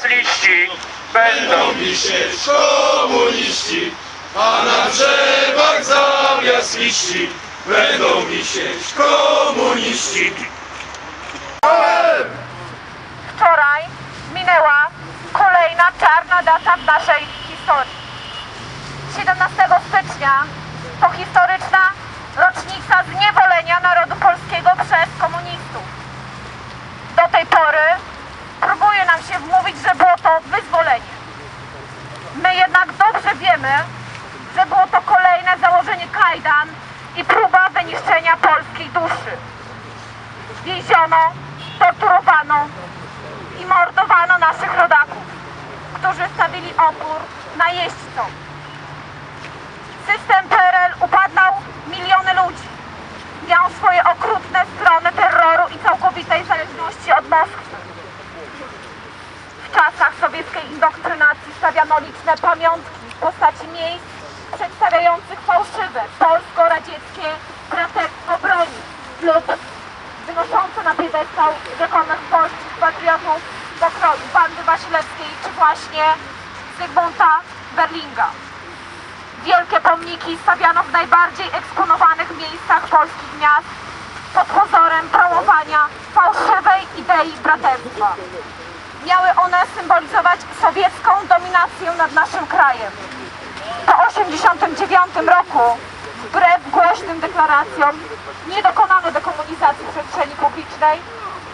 liści będą wisieć komuniści, a na drzewach zamiast liści będą wisieć komuniści. Wczoraj minęła kolejna czarna data w naszej historii. 17 stycznia to historyczna rocznica zniewolenia narodu polskiego przez komunistów. Do tej pory się wmówić, że było to wyzwolenie. My jednak dobrze wiemy, że było to kolejne założenie kajdan i próba wyniszczenia polskiej duszy. Więziono, torturowano i mordowano naszych rodaków, którzy stawili opór najeźdźcom. System PRL liczne pamiątki w postaci miejsc przedstawiających fałszywe polsko-radzieckie braterstwo broni lub wynoszące na piedestał rzekomych polskich patriotów pokroju Bandy Wasilewskiej czy właśnie Zygmunta Berlinga. Wielkie pomniki stawiano w najbardziej eksponowanych miejscach polskich miast pod pozorem promowania fałszywej idei braterstwa. Miały one symbolizować sowiecką dominację nad naszym krajem. Po 1989 roku, wbrew głośnym deklaracjom, nie dokonano dekomunizacji przestrzeni publicznej,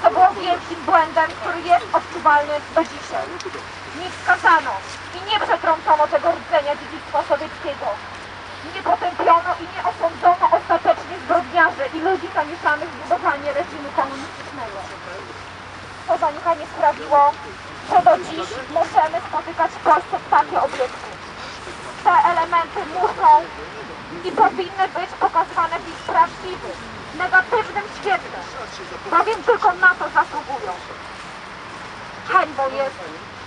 co było wielkim błędem, który jest odczuwalny do dzisiaj. Nie wskazano i nie przetrącono tego rdzenia dziedzictwa sowieckiego. Nie potępiono i nie osądzono ostatecznie zbrodniarzy i ludzi zamieszanych w budowanie reżimu komunistycznego. To zaniechanie sprawiło, że do dziś możemy spotykać w Polsce takie obiekty. Te elementy muszą i powinny być pokazywane w ich prawdziwym, negatywnym świetle, bowiem tylko na to zasługują. Hańbą jest,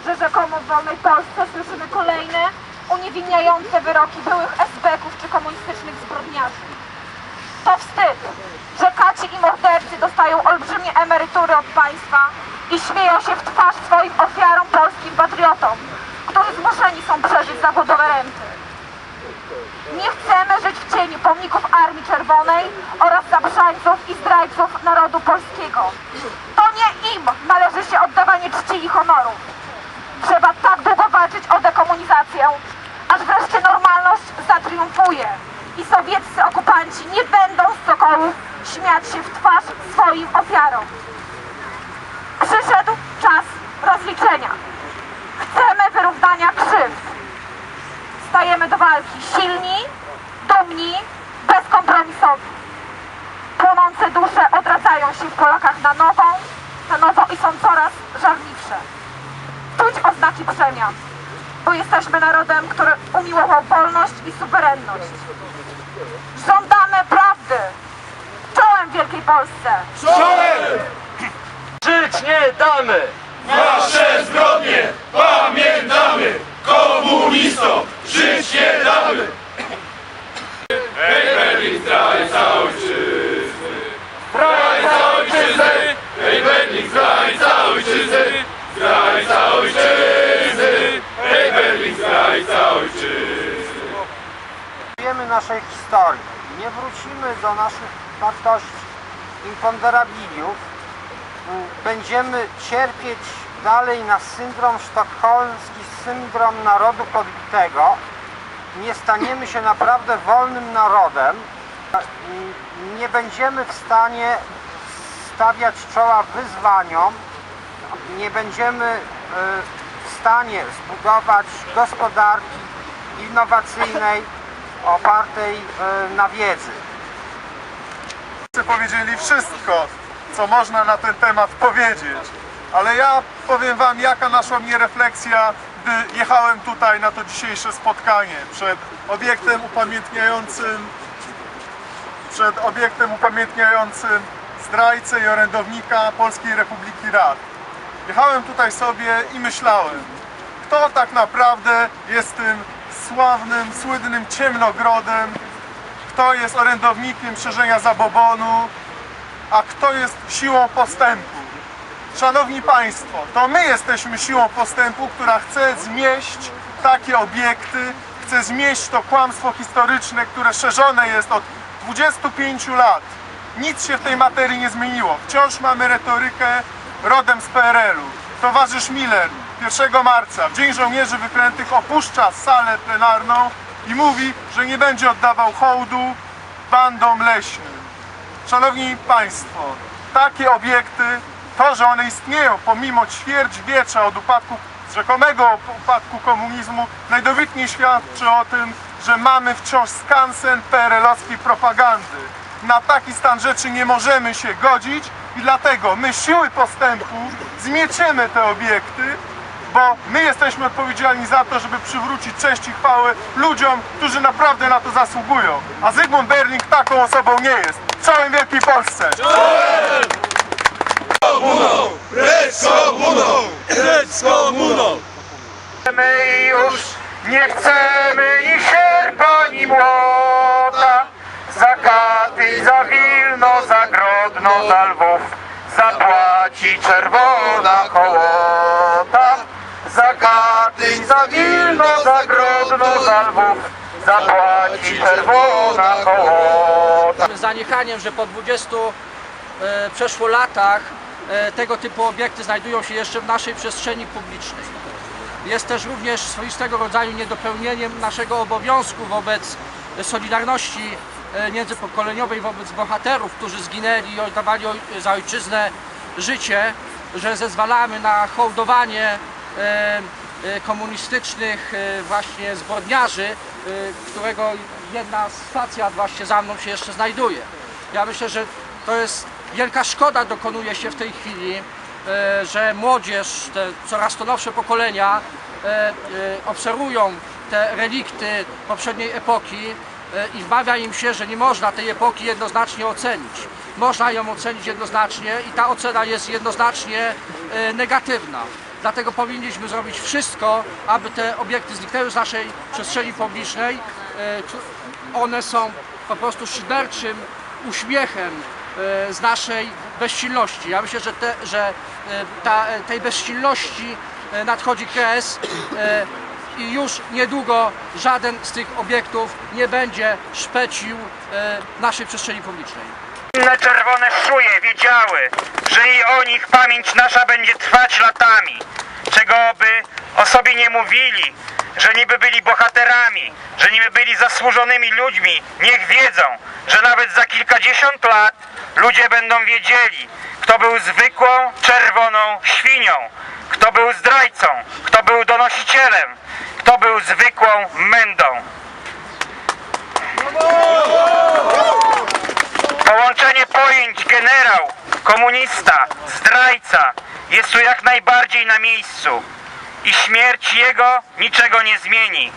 że rzekomo w wolnej Polsce słyszymy kolejne uniewinniające wyroki byłych esbeków czy komunistycznych zbrodniarzy. To wstyd, że kaci i mordercy dostają olbrzymie emerytury od państwa i śmieją się w twarz swoim ofiarom polskim patriotom, którzy zmuszeni są przeżyć zawodowe renty. Nie chcemy żyć w cieniu pomników Armii Czerwonej oraz zabrzańców i zdrajców narodu polskiego. To nie im należy się oddawanie czci i honoru. Trzeba tak długo walczyć o dekomunizację, aż wreszcie normalność zatriumfuje i sowieccy okupanci nie będą z sokołów śmiać się w twarz swoim ofiarom. Przyszedł czas rozliczenia. Chcemy wyrównania krzywd. Stajemy do walki silni, dumni, bezkompromisowi. Płonące dusze odradzają się w Polakach na nową, na nowo i są coraz żarliwsze. Czuć oznaki przemian, bo jesteśmy narodem, który umiłował wolność i suwerenność. Żądamy prawdy. Czołem Wielkiej Polsce! Żyć nie damy! Nasze zbrodnie pamiętamy, komunistom żyć nie damy. Hej Berlin, zdrajca ojczyzny, zdrajca ojczyzny, hej Berlin, zdrajca ojczyzny, zdrajca ojczyzny, hej Berlin, zdrajca ojczyzny. wiemy naszej historii, nie wrócimy do naszych wartości, imponderabiliów, będziemy cierpieć dalej na syndrom sztokholmski, syndrom narodu podbitego, nie staniemy się naprawdę wolnym narodem, nie będziemy w stanie stawiać czoła wyzwaniom, nie będziemy e, w stanie zbudować gospodarki innowacyjnej opartej e, na wiedzy. Powiedzieli wszystko, co można na ten temat powiedzieć. Ale ja powiem Wam, jaka naszła mnie refleksja, gdy jechałem tutaj na to dzisiejsze spotkanie przed obiektem upamiętniającym przed obiektem upamiętniającym zdrajcę i orędownika Polskiej Republiki Rad. Jechałem tutaj sobie i myślałem, kto tak naprawdę jest tym sławnym, słynnym ciemnogrodem, kto jest orędownikiem szerzenia zabobonu, a kto jest siłą postępu. Szanowni Państwo, to my jesteśmy siłą postępu, która chce zmieść takie obiekty, chce zmieść to kłamstwo historyczne, które szerzone jest od 25 lat. Nic się w tej materii nie zmieniło. Wciąż mamy retorykę rodem z PRL-u. Towarzysz Miller 1 marca, w Dzień Żołnierzy Wyklętych, opuszcza salę plenarną i mówi, że nie będzie oddawał hołdu bandom leśnym. Szanowni Państwo, takie obiekty, to, że one istnieją pomimo ćwierćwiecza od upadku, rzekomego upadku komunizmu, najdobitniej świadczy o tym, że mamy wciąż skansen PRL-owskiej propagandy. Na taki stan rzeczy nie możemy się godzić i dlatego my siły postępu zmieciemy te obiekty, bo my jesteśmy odpowiedzialni za to, żeby przywrócić cześć i chwałę ludziom, którzy naprawdę na to zasługują. A Zygmunt Berling taką osobą nie jest. W całej Wielkiej Polsce! My już nie chcemy ni sierpa, ni młota. Za katy, za Wilno, za Grodno, za Lwów zapłaci czerwona hołota. Za katy, za Wilno, za Grodno, za Lwów zapłaci czerwona hołota. Zanechaniem, że po 20 e, przeszło latach e, tego typu obiekty znajdują się jeszcze w naszej przestrzeni publicznej. Jest też również swoistego rodzaju niedopełnieniem naszego obowiązku wobec solidarności e, międzypokoleniowej, wobec bohaterów, którzy zginęli i oddawali za ojczyznę życie, że zezwalamy na hołdowanie komunistycznych właśnie zbrodniarzy, którego jedna stacja właśnie za mną się jeszcze znajduje. Ja myślę, że to jest wielka szkoda dokonuje się w tej chwili, e, że młodzież, te coraz to nowsze pokolenia e, e, obserwują te relikty poprzedniej epoki i wmawia im się, że nie można tej epoki jednoznacznie ocenić. Można ją ocenić jednoznacznie i ta ocena jest jednoznacznie negatywna. Dlatego powinniśmy zrobić wszystko, aby te obiekty zniknęły z naszej przestrzeni publicznej. E, One są po prostu szyderczym uśmiechem e, z naszej bezsilności. Ja myślę, że, te, że e, ta, tej bezsilności nadchodzi kres i już niedługo żaden z tych obiektów nie będzie szpecił naszej przestrzeni publicznej. Inne czerwone szuje wiedziały, że i o nich pamięć nasza będzie trwać latami. Czego by o sobie nie mówili, że niby byli bohaterami, że niby byli zasłużonymi ludźmi, niech wiedzą, że nawet za kilkadziesiąt lat ludzie będą wiedzieli, kto był zwykłą czerwoną świnią, kto był zdrajcą, kto był donosicielem, kto był zwykłą mędą. Połączenie pojęć generał, komunista, zdrajca jest tu jak najbardziej na miejscu i śmierć jego niczego nie zmieni.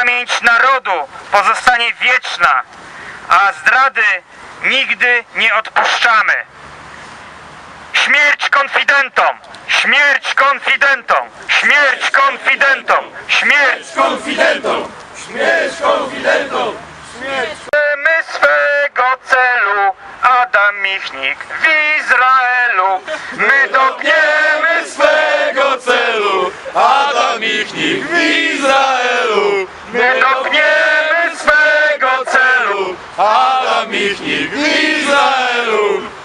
Pamięć narodu pozostanie wieczna, a zdrady nigdy nie odpuszczamy. Śmierć konfidentom! Śmierć konfidentom! Śmierć konfidentom! Śmierć Konfidentom! Śmierć konfidentom! My swego celu, Adam Michnik w Izraelu. My Dotkniemy swego celu, Adam Michnik w Izraelu. My dogniemy swego celu, Adam ich nie w Izraelu.